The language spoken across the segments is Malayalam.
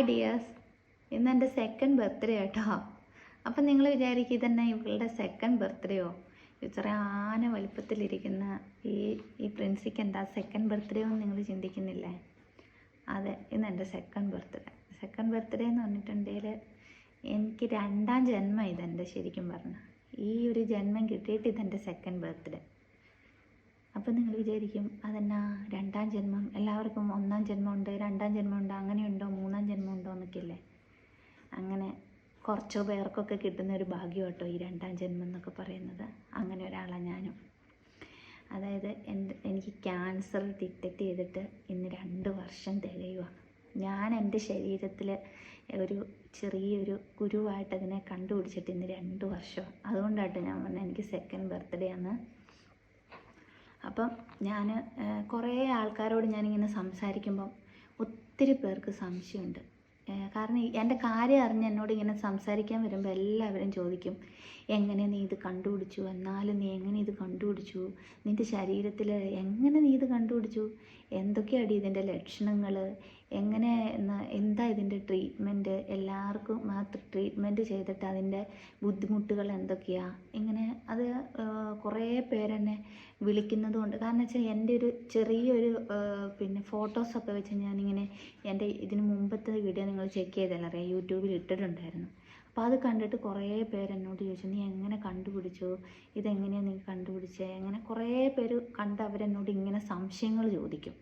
ഹായ് ഡിയേഴ്സ് ഇന്ന് എന്റെ സെക്കൻഡ് ബർത്ത്ഡേ കേട്ടോ അപ്പം നിങ്ങൾ വിചാരിക്കും ഇതന്നെ ഇവളുടെ സെക്കൻഡ് ബർത്ത്ഡേയോ ഇത്ര ആന വലിപ്പത്തിലിരിക്കുന്ന ഈ ഈ പ്രിൻസിക്ക് എന്താ സെക്കൻഡ് ബർത്ത്ഡേ എന്ന് നിങ്ങൾ ചിന്തിക്കുന്നില്ലേ? അതെ ഇന്ന് എന്റെ സെക്കൻഡ് ബർത്ത്ഡേ സെക്കൻഡ് ബർത്ത്ഡേ എന്ന് പറഞ്ഞിട്ടുണ്ടെങ്കിൽ എനിക്ക് രണ്ടാം ജന്മം ഇതെന്റെ ശരിക്കും പറഞ്ഞാൽ ഈ ഒരു ജന്മം കിട്ടിയിട്ട് ഇതെന്റെ സെക്കൻഡ് ബർത്ത്ഡേ അപ്പം നിങ്ങൾ വിചാരിക്കും അതെന്നാ രണ്ടാം ജന്മം എല്ലാവർക്കും ഒന്നാം ജന്മമുണ്ട് രണ്ടാം ജന്മമുണ്ട് അങ്ങനെയുണ്ടോ മൂന്നാം ജന്മമുണ്ടോ എന്നൊക്കെയല്ലേ? അങ്ങനെ കുറച്ചോ പേർക്കൊക്കെ കിട്ടുന്ന ഒരു ഭാഗ്യം കേട്ടോ ഈ രണ്ടാം ജന്മം എന്നൊക്കെ പറയുന്നത്. അങ്ങനെ ഒരാളാണ് ഞാനും. അതായത് എന്റെ എനിക്ക് ക്യാൻസർ ഡിറ്റക്റ്റ് ചെയ്തിട്ട് ഇന്ന് രണ്ട് വർഷം തികയുക ഞാൻ എന്റെ ശരീരത്തിൽ ഒരു ചെറിയൊരു കുരുവായിട്ട് അതിനെ കണ്ടുപിടിച്ചിട്ട് ഇന്ന് രണ്ട് വർഷം. അതുകൊണ്ടാട്ടോ ഞാൻ പറഞ്ഞത് എനിക്ക് സെക്കൻഡ് ബർത്ത്ഡേ ആണ് അപ്പം ഞാൻ കുറേ ആൾക്കാരോട് ഞാനിങ്ങനെ സംസാരിക്കുമ്പം ഒത്തിരി പേർക്ക് സംശയമുണ്ട്. കാരണം എന്റെ കാര്യം അറിഞ്ഞ് എന്നോട് ഇങ്ങനെ സംസാരിക്കാൻ വരുമ്പോൾ എല്ലാവരും ചോദിക്കും എങ്ങനെ നീ ഇത് കണ്ടുപിടിച്ചു? എന്നാലും നീ എങ്ങനെ ഇത് കണ്ടുപിടിച്ചു? നിന്റെ ശരീരത്തിൽ എങ്ങനെ നീ ഇത് കണ്ടുപിടിച്ചു? എന്തൊക്കെയാണ് ഇതിന്റെ ലക്ഷണങ്ങൾ എങ്ങനെ എന്താ ഇതിന്റെ ട്രീറ്റ്മെന്റ്? എല്ലാവർക്കും മാത്രം ട്രീറ്റ്മെന്റ് ചെയ്തിട്ട് അതിന്റെ ബുദ്ധിമുട്ടുകൾ എന്തൊക്കെയാണ് ഇങ്ങനെ അത് കുറേ പേരെന്നെ വിളിക്കുന്നത് കൊണ്ട് കാരണം വെച്ചാൽ എന്റെ ഒരു ചെറിയൊരു പിന്നെ ഫോട്ടോസൊക്കെ വെച്ച് ഞാനിങ്ങനെ എന്റെ ഇതിന് മുമ്പത്തെ വീഡിയോ നിങ്ങൾ ചെക്ക് ചെയ്താൽ അറിയാം? യൂട്യൂബിൽ ഇട്ടിട്ടുണ്ടായിരുന്നു. അപ്പോൾ അത് കണ്ടിട്ട് കുറേ പേര് എന്നോട് ചോദിച്ചു നീ എങ്ങനെ കണ്ടുപിടിച്ചു? ഇതെങ്ങനെയാണ് നീ കണ്ടുപിടിച്ചത് അങ്ങനെ കുറേ പേര് കണ്ട് അവരെന്നോട് ഇങ്ങനെ സംശയങ്ങൾ ചോദിക്കും.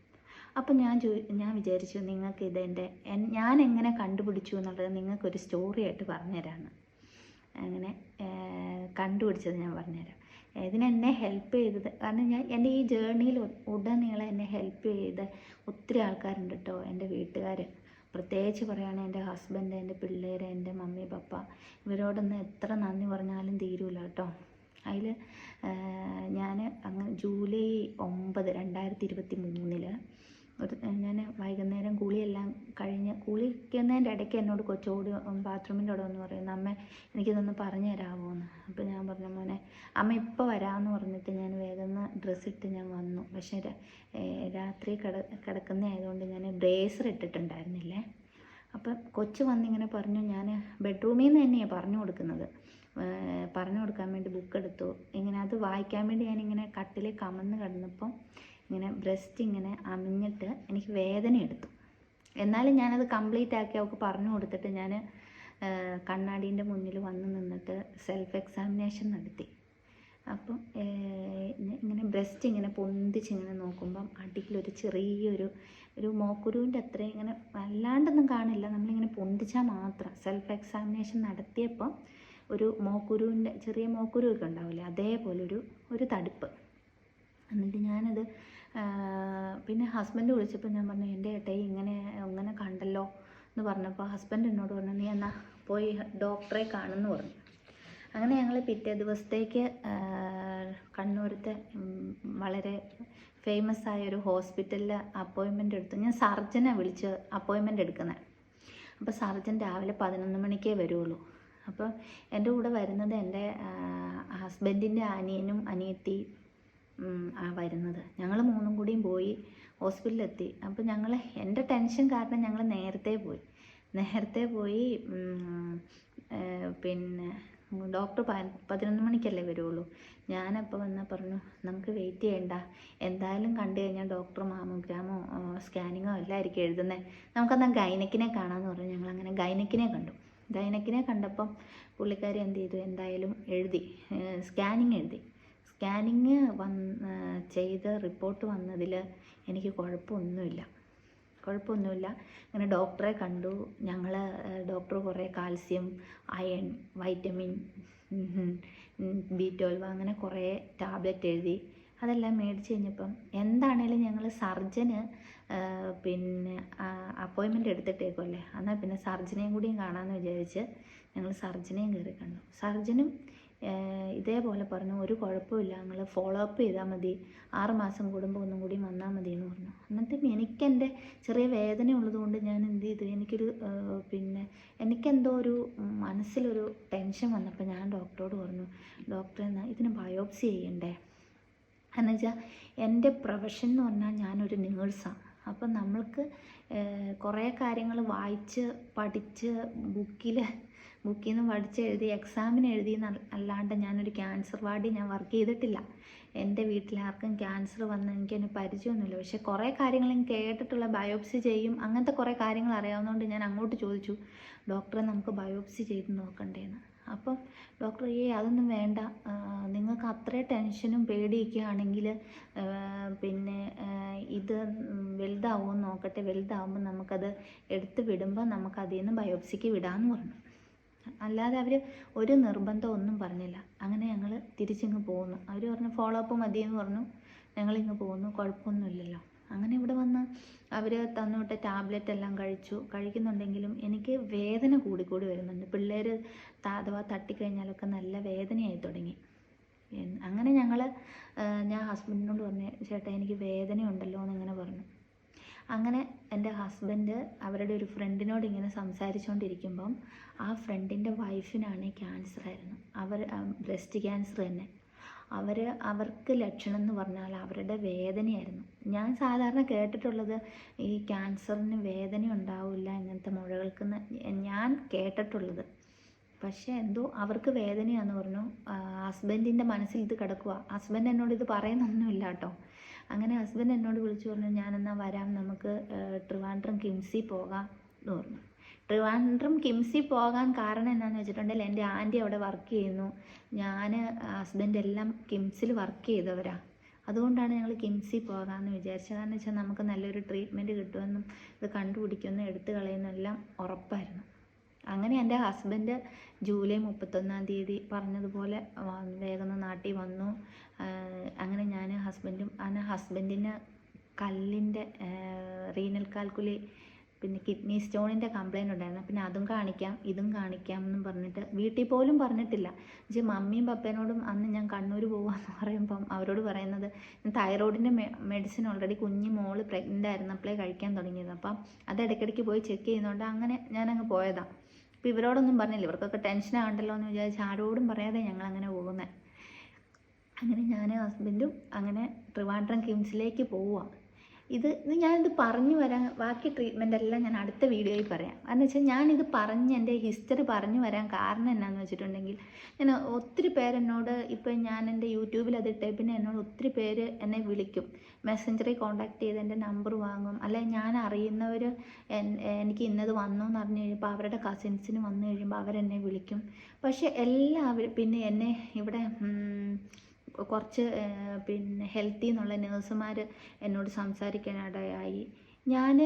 അപ്പം ഞാൻ ചോ ഞാൻ വിചാരിച്ചു നിങ്ങൾക്ക് ഇതെന്റെ ഞാൻ എങ്ങനെ കണ്ടുപിടിച്ചു എന്നുള്ളത് നിങ്ങൾക്കൊരു സ്റ്റോറിയായിട്ട് പറഞ്ഞുതരാമെന്ന് അങ്ങനെ കണ്ടുപിടിച്ചത് ഞാൻ പറഞ്ഞുതരാം. ഇതിനെന്നെ ഹെൽപ്പ് ചെയ്തത്. കാരണം ഞാൻ എന്റെ ഈ ജേർണിയിൽ ഉടനീളം എന്നെ ഹെൽപ്പ് ചെയ്ത ഒത്തിരി ആൾക്കാരുണ്ട് കേട്ടോ എന്റെ വീട്ടുകാർ പ്രത്യേകിച്ച് പറയുകയാണെങ്കിൽ എന്റെ ഹസ്ബൻഡ് എന്റെ പിള്ളേർ എന്റെ മമ്മി പപ്പ. ഇവരോടൊന്ന് എത്ര നന്ദി പറഞ്ഞാലും തീരൂല കേട്ടോ അതിൽ ഞാൻ അങ്ങനെ ജൂലൈ ഒമ്പത് രണ്ടായിരത്തി ഇരുപത്തി മൂന്നിൽ ഒരു ഞാൻ വൈകുന്നേരം കുളിയെല്ലാം കഴിഞ്ഞ് കുളിക്കുന്നതിന്റെ ഇടയ്ക്ക് എന്നോട് കൊച്ചോട് ബാത്റൂമിന്റെ അവിടെ വന്ന് പറയുന്നു അമ്മ എനിക്കിതൊന്ന് പറഞ്ഞു തരാമോ എന്ന് അപ്പോൾ ഞാൻ പറഞ്ഞു മോനെ അമ്മ ഇപ്പോൾ വരാമെന്ന് പറഞ്ഞിട്ട് ഞാൻ വേഗം ഡ്രസ്സ് ഇട്ട് ഞാൻ വന്നു. പക്ഷേ രാത്രി കിട കിടക്കുന്ന ആയതുകൊണ്ട് ഞാൻ ബ്രേസർ ഇട്ടിട്ടുണ്ടായിരുന്നില്ലേ? അപ്പം കൊച്ചു വന്നിങ്ങനെ പറഞ്ഞു ഞാൻ ബെഡ്റൂമിൽ നിന്ന് തന്നെയാണ് പറഞ്ഞു കൊടുക്കുന്നത്. പറഞ്ഞു കൊടുക്കാൻ വേണ്ടി ബുക്ക് എടുത്തു. ഇങ്ങനെ അത് വായിക്കാൻ വേണ്ടി ഞാനിങ്ങനെ കട്ടിൽ കമന്ന് കിടന്നപ്പം ഇങ്ങനെ ബ്രസ്റ്റ് ഇങ്ങനെ അമിഞ്ഞിട്ട് എനിക്ക് വേദന എടുത്തു. എന്നാലും ഞാനത് കംപ്ലീറ്റ് ആക്കി അവൾക്ക് പറഞ്ഞു കൊടുത്തിട്ട് ഞാൻ കണ്ണാടീന്റെ മുന്നിൽ വന്ന് നിന്നിട്ട് സെൽഫ് എക്സാമിനേഷൻ നടത്തി. അപ്പം ഇങ്ങനെ ബ്രസ്റ്റ് ഇങ്ങനെ പൊന്തിച്ചിങ്ങനെ നോക്കുമ്പം അടിയിലൊരു ചെറിയൊരു ഒരു മോക്കുരുവിന്റെ അത്രയും ഇങ്ങനെ വല്ലാണ്ടൊന്നും കാണില്ല. നമ്മളിങ്ങനെ പൊന്തിച്ചാൽ മാത്രം. സെൽഫ് എക്സാമിനേഷൻ നടത്തിയപ്പം ഒരു മോക്കുരുവിന്റെ ചെറിയ മോക്കുരുവൊക്കെ ഉണ്ടാവില്ലേ? അതേപോലെ ഒരു ഒരു തടുപ്പ്. എന്നിട്ട് ഞാനത് പിന്നെ ഹസ്ബൻഡ് വിളിച്ചപ്പോൾ ഞാൻ പറഞ്ഞു എന്റെ ഏട്ടായി ഇങ്ങനെ ഇങ്ങനെ കണ്ടല്ലോ എന്ന് പറഞ്ഞപ്പോൾ ഹസ്ബൻഡ് എന്നോട് പറഞ്ഞു നീ എന്നാ പോയി ഡോക്ടറെ കാണുമെന്ന് പറഞ്ഞു. അങ്ങനെ ഞങ്ങൾ പിറ്റേ ദിവസത്തേക്ക് കണ്ണൂരത്തെ വളരെ ഫേമസ് ആയ ഒരു ഹോസ്പിറ്റലിൽ അപ്പോയിൻമെന്റ് എടുത്തു. ഞാൻ സർജനെ വിളിച്ച് അപ്പോയിൻമെന്റ് എടുക്കുന്നത് അപ്പോൾ സർജൻ രാവിലെ പതിനൊന്ന് മണിക്കേ വരുള്ളൂ. അപ്പോൾ എന്റെ കൂടെ വരുന്നത് എന്റെ ഹസ്ബൻഡിന്റെ അനിയനും അനിയത്തി വരുന്നത്. ഞങ്ങൾ മൂന്നും കൂടിയും പോയി ഹോസ്പിറ്റലിലെത്തി. അപ്പോൾ ഞങ്ങൾ എന്റെ ടെൻഷൻ കാരണം ഞങ്ങൾ നേരത്തെ പോയി. നേരത്തെ പോയി പിന്നെ ഡോക്ടർ പതിനൊന്ന് മണിക്കല്ലേ വരുള്ളൂ. ഞാനപ്പോൾ വന്നാൽ പറഞ്ഞു നമുക്ക് വെയിറ്റ് ചെയ്യണ്ട. എന്തായാലും കണ്ടു കഴിഞ്ഞാൽ ഡോക്ടർ മാമോഗ്രാമോ സ്കാനിങ്ങോ എല്ലാം ആയിരിക്കും എഴുതുന്നത് നമുക്കെന്നാൽ ഗൈനക്കിനെ കാണാമെന്ന് പറഞ്ഞു. ഞങ്ങൾ അങ്ങനെ ഗൈനക്കിനെ കണ്ടു. ഗൈനക്കിനെ കണ്ടപ്പം പുള്ളിക്കാരി എന്ത് ചെയ്തു? എന്തായാലും എഴുതി. സ്കാനിങ് എഴുതി. സ്കാനിങ് വന്ന് ചെയ്ത് റിപ്പോർട്ട് വന്നതിൽ എനിക്ക് കുഴപ്പമൊന്നുമില്ല. കുഴപ്പമൊന്നുമില്ല. അങ്ങനെ ഡോക്ടറെ കണ്ടു. ഞങ്ങൾ ഡോക്ടർ കുറേ calcium iron vitamin B twelve അങ്ങനെ കുറേ ടാബ്ലറ്റ് എഴുതി. അതെല്ലാം മേടിച്ച് കഴിഞ്ഞപ്പം എന്താണേലും ഞങ്ങൾ സർജന് പിന്നെ അപ്പോയിൻമെന്റ് എടുത്തിട്ടേക്കുമല്ലേ എന്നാൽ പിന്നെ സർജനെയും കൂടിയും കാണാമെന്ന് വിചാരിച്ച് ഞങ്ങൾ സർജനെയും കയറി കണ്ടു. സർജനും ഇതേപോലെ പറഞ്ഞു ഒരു കുഴപ്പമില്ല നിങ്ങൾ ഫോളോ അപ്പ് ചെയ്താൽ മതി. ആറ് മാസം കൂടുമ്പോൾ ഒന്നും കൂടി വന്നാൽ മതി എന്ന് പറഞ്ഞു. എന്നിട്ടും എനിക്കെന്റെ ചെറിയ വേദന ഉള്ളതുകൊണ്ട് ഞാൻ എന്ത് ചെയ്തു? എനിക്കൊരു പിന്നെ എനിക്കെന്തോ ഒരു മനസ്സിലൊരു ടെൻഷൻ വന്നപ്പോൾ ഞാൻ ഡോക്ടറോട് പറഞ്ഞു ഡോക്ടർ എന്നാൽ ഇതിന് ബയോപ്സി ചെയ്യണ്ടേ? എന്നുവെച്ചാൽ എന്റെ പ്രൊഫഷൻ എന്ന് പറഞ്ഞാൽ ഞാനൊരു നേഴ്സാണ് അപ്പം നമ്മൾക്ക് കുറേ കാര്യങ്ങൾ വായിച്ച് പഠിച്ച് ബുക്കിൽ ബുക്കിൽ നിന്ന് പഠിച്ച് എഴുതി എക്സാമിന് എഴുതി അല്ലാണ്ട് ഞാനൊരു ക്യാൻസർ വാർഡിൽ ഞാൻ വർക്ക് ചെയ്തിട്ടില്ല. എന്റെ വീട്ടിലാർക്കും ക്യാൻസർ വന്ന് എനിക്കതിന് പരിചയമൊന്നുമില്ല പക്ഷേ കുറേ കാര്യങ്ങൾ കേട്ടിട്ടുള്ള ബയോപ്സി ചെയ്യും. അങ്ങനത്തെ കുറേ കാര്യങ്ങൾ അറിയാവുന്നതുകൊണ്ട് ഞാൻ അങ്ങോട്ട് ചോദിച്ചു ഡോക്ടറെ നമുക്ക് ബയോപ്സി ചെയ്ത് നോക്കണ്ടേന്ന്. അപ്പം ഡോക്ടർ ഏ അതൊന്നും വേണ്ട. നിങ്ങൾക്ക് അത്രേ ടെൻഷനും പേടിയൊക്കെ ആണെങ്കിൽ പിന്നെ ഇത് വലുതാവുമെന്ന് നോക്കട്ടെ. വലുതാവുമ്പോൾ നമുക്കത് എടുത്ത് വിടുമ്പോൾ നമുക്ക് അതിൽ നിന്ന് ബയോപ്സിക്ക് വിടാമെന്ന് പറഞ്ഞു. അല്ലാതെ അവർ ഒരു നിർബന്ധം ഒന്നും പറഞ്ഞില്ല. അങ്ങനെ ഞങ്ങൾ തിരിച്ചിങ്ങ് പോന്നു. അവർ പറഞ്ഞു ഫോളോ അപ്പ് മതിയെന്ന് പറഞ്ഞു. ഞങ്ങളിങ്ങ് പോന്നു. കുഴപ്പമൊന്നുമില്ലല്ലോ. അങ്ങനെ ഇവിടെ വന്ന് അവർ തന്നോട്ട് ടാബ്ലറ്റ് എല്ലാം കഴിച്ചു. കഴിക്കുന്നുണ്ടെങ്കിലും എനിക്ക് വേദന കൂടിക്കൂടി വരുന്നുണ്ട്. പിള്ളേർ അഥവാ തട്ടിക്കഴിഞ്ഞാലൊക്കെ നല്ല വേദനയായി തുടങ്ങി. അങ്ങനെ ഞങ്ങൾ ഞാൻ ഹസ്ബൻഡിനോട് പറഞ്ഞു ചേട്ടാ എനിക്ക് വേദനയുണ്ടല്ലോ എന്നിങ്ങനെ പറഞ്ഞു. അങ്ങനെ എന്റെ ഹസ്ബൻഡ് അവരുടെ ഒരു ഫ്രണ്ടിനോട് ഇങ്ങനെ സംസാരിച്ചുകൊണ്ടിരിക്കുമ്പം ആ ഫ്രണ്ടിന്റെ വൈഫിനാണ് ക്യാൻസർ ആയിരുന്നു അവർ ബ്രസ്റ്റ് ക്യാൻസർ തന്നെ. അവർ അവർക്ക് ലക്ഷണം എന്ന് പറഞ്ഞാൽ അവരുടെ വേദനയായിരുന്നു. ഞാൻ സാധാരണ കേട്ടിട്ടുള്ളത് ഈ ക്യാൻസറിന് വേദന ഉണ്ടാവില്ല ഇങ്ങനത്തെ മുഴകൾക്ക് എന്ന് ഞാൻ കേട്ടിട്ടുള്ളത്. പക്ഷേ എന്തോ അവർക്ക് വേദനയാന്ന് പറഞ്ഞു. ഹസ്ബൻഡിന്റെ മനസ്സിൽ ഇത് കിടക്കുക ഹസ്ബൻഡ് എന്നോട് ഇത് പറയുന്നൊന്നുമില്ല കേട്ടോ. അങ്ങനെ ഹസ്ബൻഡ് എന്നോട് വിളിച്ചു പറഞ്ഞു ഞാനെന്നാൽ വരാം നമുക്ക് ട്രിവാൻഡ്രം കിംസി പോകാം എന്ന് പറഞ്ഞു. ട്രിവാൻഡ്രം കിംസി പോകാൻ കാരണം എന്താണെന്ന് വെച്ചിട്ടുണ്ടെങ്കിൽ എന്റെ ആന്റി അവിടെ വർക്ക് ചെയ്യുന്നു. ഞാൻ ഹസ്ബൻഡ് എല്ലാം കിംസിൽ വർക്ക് ചെയ്തവരാ. അതുകൊണ്ടാണ് ഞങ്ങൾ കിംസി പോകാമെന്ന് വിചാരിച്ചത്. കാരണം വെച്ചാൽ നമുക്ക് നല്ലൊരു ട്രീറ്റ്മെന്റ് കിട്ടുമെന്നും ഇത് കണ്ടുപിടിക്കുമെന്നും എടുത്തു കളയുന്നെല്ലാം ഉറപ്പായിരുന്നു. അങ്ങനെ എന്റെ ഹസ്ബൻഡ് ജൂലൈ മുപ്പത്തൊന്നാം തീയതി പറഞ്ഞതുപോലെ വേഗം നാട്ടിൽ വന്നു. അങ്ങനെ ഞാൻ ഹസ്ബൻഡും അങ്ങനെ ഹസ്ബൻഡിന് കല്ലിന്റെ റീനൽ കാൽക്കുലി പിന്നെ കിഡ്നി സ്റ്റോണിന്റെ കംപ്ലൈന്റ് ഉണ്ടായിരുന്നു. പിന്നെ അതും കാണിക്കാം ഇതും കാണിക്കാം എന്നും പറഞ്ഞിട്ട് വീട്ടിൽ പോലും പറഞ്ഞിട്ടില്ല. പക്ഷേ മമ്മിയും പപ്പേനോടും അന്ന് ഞാൻ കണ്ണൂർ പോവാന്ന് പറയുമ്പം അവരോട് പറയുന്നത് തൈറോയിഡിന്റെ മെഡിസിൻ ഓൾറെഡി കുഞ്ഞു മോൾ പ്രഗ്നന്റ് ആയിരുന്നപ്പോഴേ കഴിക്കാൻ തുടങ്ങിയത്. അപ്പം അത് ഇടയ്ക്കിടയ്ക്ക് പോയി ചെക്ക് ചെയ്യുന്നതുകൊണ്ട് അങ്ങനെ ഞാൻ ഞാനങ്ങ് പോയതാണ് അപ്പോൾ ഇവരോടൊന്നും പറഞ്ഞില്ല. ഇവർക്കൊക്കെ ടെൻഷൻ ആകണ്ടല്ലോ എന്ന് വിചാരിച്ച് ആരോടും പറയാതെ ഞങ്ങൾ അങ്ങനെ പോകുന്നത് അങ്ങനെ ഞാൻ ഹസ്ബൻഡും അങ്ങനെ ട്രിവാൻഡ്രം കിംസിലേക്ക് പോവുക ഇത് ഞാനിത് പറഞ്ഞു വരാൻ ബാക്കി ട്രീറ്റ്മെന്റ് എല്ലാം ഞാൻ അടുത്ത വീഡിയോയിൽ പറയാം. കാരണം വെച്ചാൽ ഞാനിത് പറഞ്ഞ് എന്റെ ഹിസ്റ്ററി പറഞ്ഞു വരാൻ കാരണം എന്നാന്ന് വെച്ചിട്ടുണ്ടെങ്കിൽ ഞാൻ ഒത്തിരി പേരെന്നോട് ഇപ്പോൾ ഞാൻ എന്റെ യൂട്യൂബിൽ അത് ഇട്ടേ പിന്നെ എന്നോട് ഒത്തിരി പേര് എന്നെ വിളിക്കും. മെസ്സഞ്ചറിൽ കോൺടാക്ട് ചെയ്ത് എന്റെ നമ്പർ വാങ്ങും. അല്ലെ ഞാൻ അറിയുന്നവർ എനിക്ക് ഇന്നത് വന്നു എന്ന് അറിഞ്ഞു കഴിയുമ്പോൾ അവരുടെ കസിൻസിന് വന്നു കഴിയുമ്പോൾ അവരെന്നെ വിളിക്കും. പക്ഷേ എല്ലാവരും പിന്നെ എന്നെ ഇവിടെ കുറച്ച് പിന്നെ ഹെൽത്തി എന്നുള്ള നേഴ്സുമാർ എന്നോട് സംസാരിക്കാനിടയായി. ഞാൻ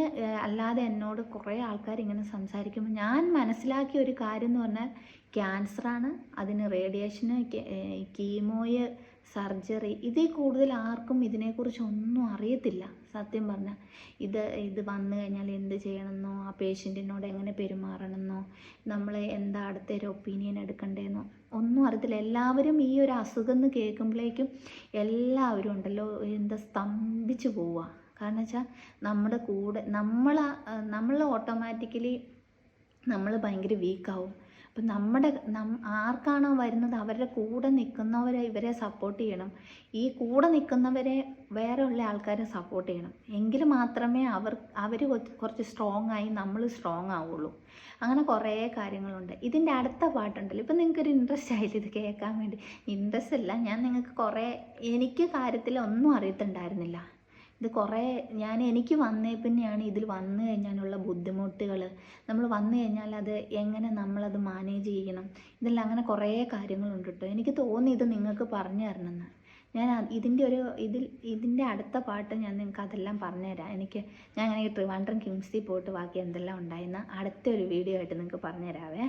അല്ലാതെ എന്നോട് കുറേ ആൾക്കാർ ഇങ്ങനെ സംസാരിക്കുമ്പോൾ ഞാൻ മനസ്സിലാക്കിയ ഒരു കാര്യം എന്ന് പറഞ്ഞാൽ ക്യാൻസറാണ് അതിന് റേഡിയേഷന് കീമോയ് സർജറി ഇതിൽ കൂടുതൽ ആർക്കും ഇതിനെക്കുറിച്ച് ഒന്നും അറിയത്തില്ല. സത്യം പറഞ്ഞാൽ. ഇത് ഇത് വന്നു കഴിഞ്ഞാൽ എന്ത് ചെയ്യണമെന്നോ പേഷ്യന്റിനോട് എങ്ങനെ പെരുമാറണമെന്നോ നമ്മൾ എന്താ അടുത്തൊരു ഒപ്പീനിയൻ എടുക്കണ്ടേന്നോ ഒന്നും അറിയത്തില്ല. എല്ലാവരും ഈ ഒരു അസുഖം എന്ന് കേൾക്കുമ്പോഴേക്കും എല്ലാവരും ഉണ്ടല്ലോ എന്താ സ്തംഭിച്ചു പോവുക കാരണം വെച്ചാൽ നമ്മുടെ കൂടെ നമ്മൾ നമ്മൾ ഓട്ടോമാറ്റിക്കലി നമ്മൾ ഭയങ്കര വീക്കാവും അപ്പം നമ്മുടെ ആർക്കാണോ വരുന്നത് അവരുടെ കൂടെ നിൽക്കുന്നവരെ ഇവരെ സപ്പോർട്ട് ചെയ്യണം. ഈ കൂടെ നിൽക്കുന്നവരെ വേറെ ഉള്ള ആൾക്കാരെ സപ്പോർട്ട് ചെയ്യണം. എങ്കിൽ മാത്രമേ അവർ അവർ കുറച്ച് സ്ട്രോങ് ആയി നമ്മൾ സ്ട്രോങ് ആവുള്ളൂ. അങ്ങനെ കുറേ കാര്യങ്ങളുണ്ട്. ഇതിന്റെ അടുത്ത പാട്ടുണ്ടല്ലോ. ഇപ്പം നിങ്ങൾക്കൊരു ഇൻട്രസ്റ്റ് ആയില്ല ഇത് കേൾക്കാൻ വേണ്ടി? ഇൻട്രസ്റ്റ് അല്ല. ഞാൻ നിങ്ങൾക്ക് കുറേ എനിക്ക് കാര്യത്തിൽ ഒന്നും അറിയത്തുണ്ടായിരുന്നില്ല. ഇത് കുറേ ഞാൻ എനിക്ക് വന്നേ പിന്നെയാണ് ഇതിൽ വന്നു കഴിഞ്ഞാലുള്ള ബുദ്ധിമുട്ടുകൾ നമ്മൾ വന്നു കഴിഞ്ഞാൽ അത് എങ്ങനെ നമ്മളത് മാനേജ് ചെയ്യണം? ഇതെല്ലാം അങ്ങനെ കുറേ കാര്യങ്ങളുണ്ട് കേട്ടോ. എനിക്ക് തോന്നി ഇത് നിങ്ങൾക്ക് പറഞ്ഞു തരണമെന്ന്. ഞാൻ ഇതിന്റെ ഒരു ഇതിൽ ഇതിന്റെ അടുത്ത പാട്ട് ഞാൻ നിങ്ങൾക്ക് അതെല്ലാം പറഞ്ഞുതരാം. എനിക്ക് ഞാൻ അങ്ങനെ ട്രിവാൻഡ്രം കിംസിൽ പോയിട്ട് ബാക്കി എന്തെല്ലാം ഉണ്ടായെന്ന് അടുത്ത ഒരു വീഡിയോ ആയിട്ട് നിങ്ങൾക്ക് പറഞ്ഞുതരാവേ.